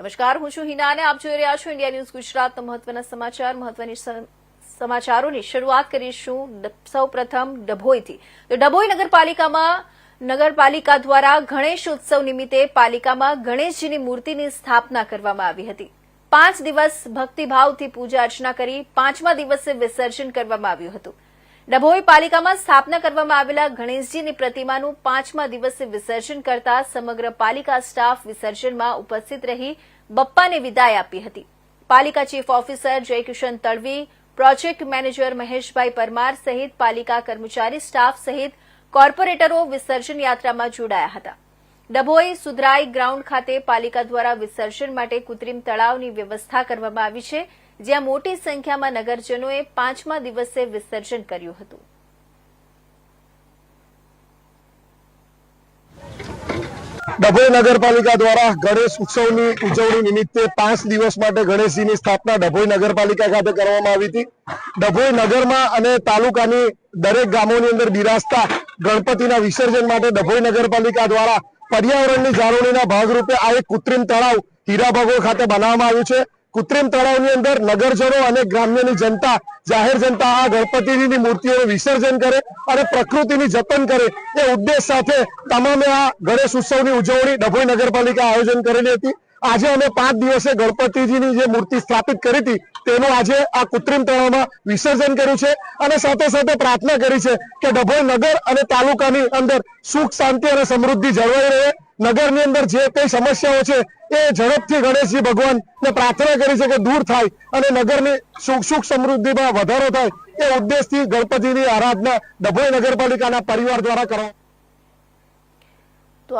નમસ્કાર, હું છું હિના અને આપ જોઈ રહ્યા છો ઇન્ડિયા ન્યૂઝ ગુજરાતના મહત્વના સમાચાર. મહત્વની સમાચારોની શરૂઆત કરીશું સૌ પ્રથમ ડભોઈથી. તો ડભોઈ નગરપાલિકામાં, નગરપાલિકા દ્વારા ગણેશ ઉત્સવ નિમિત્તે પાલિકામાં ગણેશજીની મૂર્તિની સ્થાપના કરવામાં આવી હતી. પાંચ દિવસ ભક્તિભાવથી પૂજા અર્ચના કરી પાંચમા દિવસે વિસર્જન કરવામાં આવ્યું હતું. ડભોઈ પાલિકામાં સ્થાપના કરવામાં આવેલા ગણેશજીની પ્રતિમાનું પાંચમા દિવસે વિસર્જન કરતા સમગ્ર પાલિકા સ્ટાફ વિસર્જનમાં ઉપસ્થિત રહી બપ્પાને વિદાય આપી હતી. પાલિકા chief officer Jaikishan Tadvi, project manager Maheshbhai Parmar સહિત પાલિકા કર્મચારી, સ્ટાફ સહિત કોર્પોરેટરો વિસર્જન યાત્રામાં જોડાયા હતા. ડભોઈ સુધરાઈ ગ્રાઉન્ડ ખાતે પાલિકા દ્વારા વિસર્જન માટે કૃત્રિમ તળાવની વ્યવસ્થા કરવામાં આવી છે, જ્યાં મોટી સંખ્યામાં નગરજનોએ પાંચમા દિવસે વિસર્જન કર્યું હતું. ડભોઈ નગરપાલિકા દ્વારા ગણેશ ઉત્સવની ઉજવણી નિમિત્તે પાંચ દિવસ માટે ગણેશજીની સ્થાપના ડભોઈ નગરપાલિકા ખાતે કરવામાં આવી હતી. ડભોઈ નગરમાં અને તાલુકાની દરેક ગામોની અંદર બિરાજતા ગણપતિના વિસર્જન માટે ડભોઈ નગરપાલિકા દ્વારા પર્યાવરણની જાળવણીના ભાગરૂપે આ એક કૃત્રિમ તળાવ હીરાભાગોળ ખાતે બનાવવામાં આવ્યું છે. કૃત્રિમ તળાવની અંદર નગરજનો અને ગ્રામ્યની જનતા, જાહેર જનતા આ ગણપતિજીની મૂર્તિઓનું વિસર્જન કરે અને પ્રકૃતિની જતન કરે એ ઉદ્દેશ સાથે તમામે આ ગણેશ ઉત્સવની ઉજવણી ડભોઈ નગરપાલિકા આયોજન કરેલી હતી. આજે અમે પાંચ દિવસે ગણપતિજીની જે મૂર્તિ સ્થાપિત કરી હતી, તેનું આજે આ કૃત્રિમ તળાવમાં વિસર્જન કર્યું છે અને સાથે સાથે પ્રાર્થના કરી છે કે ડભોઈ નગર અને તાલુકાની અંદર સુખ, શાંતિ અને સમૃદ્ધિ જળવાઈ રહે. નગરની અંદર જે કઈ સમસ્યાઓ છે, એ ઝડપથી ગણેશજી ભગવાનને પ્રાર્થના કરી છે કે દૂર થાય અને નગરની સુખ સુખ સમૃદ્ધિમાં વધારો થાય એ ઉદ્દેશથી ગણપતિની આરાધના ડભોઈ નગરપાલિકાના પરિવાર દ્વારા કરવામાં તો